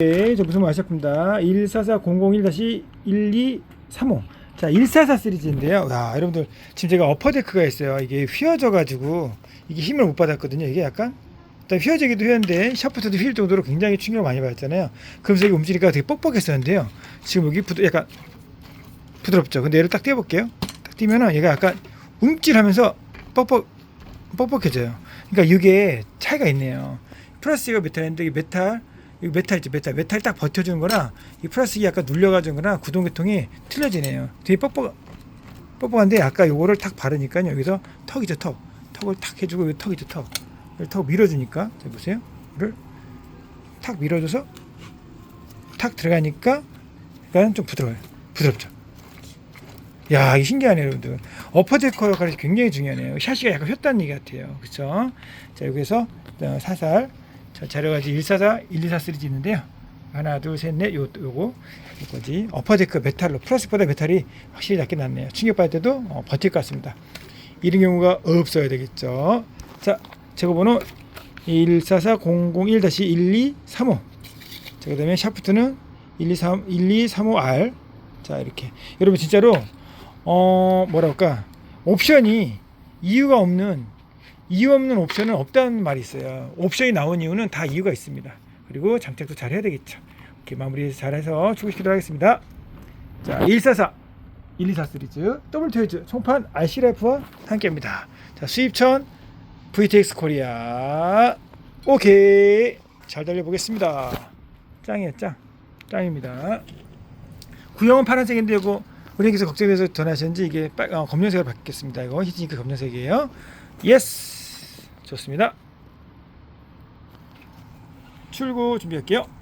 네, 저 무슨 말씀입니다. 144001-1235. 자, 144 시리즈인데요. 야, 여러분들 지금 제가 어퍼데크가 있어요. 이게 휘어져 가지고 이게 힘을 못 받았거든요. 이게 약간 일단 휘어지기도 했는데 샤프트도 휘일 정도로 굉장히 충격을 많이 받았잖아요. 그러면서 이게 움직이니까 되게 뻑뻑했었는데요. 지금 여기 부드, 약간 부드럽죠. 근데 얘를 딱 띄워볼게요. 딱 띄면은 얘가 약간 움찔하면서 뻑뻑 뻑뻑해져요. 그러니까 이게 차이가 있네요. 플라스틱이 메탈인데 이 메탈 이 메탈 있죠 메탈 메탈 딱 버텨주는 거랑 이 플라스틱이 약간 눌려가지고 거랑 구동계통이 틀려지네요. 되게 뻑뻑 뻑뻑한데 아까 요거를 탁 바르니까 여기서 턱이죠 턱 턱을 탁 해주고 여기 턱이죠 턱 여기 턱 밀어주니까 자 보세요 이를 탁 밀어줘서 탁 들어가니까 약간 좀 부드러워요 부드럽죠. 야, 이게 신기하네요, 여러분들. 어퍼데커 역할이 굉장히 중요하네요. 샤시가 약간 휘었다는 얘기 같아요. 그쵸? 자, 여기서 어, 사살. 자, 자료가 이제 144, 124 시리즈 있는데요. 하나, 둘, 셋, 넷, 요, 요거. 요거지. 어퍼데커 메탈로, 플라스틱보다 메탈이 확실히 낮게 낫네요. 충격받을 때도 어, 버틸 것 같습니다. 이런 경우가 없어야 되겠죠. 자, 제거번호 144-001-1235. 자, 그 다음에 샤프트는 123, 1235R. 자, 이렇게. 여러분, 진짜로 어 뭐랄까 옵션이 이유가 없는 이유 없는 옵션은 없다는 말이 있어요. 옵션이 나온 이유는 다 이유가 있습니다. 그리고 장착도 잘 해야 되겠죠. 이렇게 마무리 잘해서 출고시키도록 하겠습니다. 자, 144 124 시리즈 더블 트웨이즈 송판 RC라이프와 함께합니다. 자, 수입천 VTX 코리아 오케이 잘 달려보겠습니다. 짱이에요 짱 짱입니다. 구형은 파란색인데 이거 은행에서 걱정돼서 전화하셨는지 이게 빨, 어, 검정색으로 바뀌었습니다. 이거 히트니크 검정색이에요. 예스 좋습니다. 출고 준비할게요.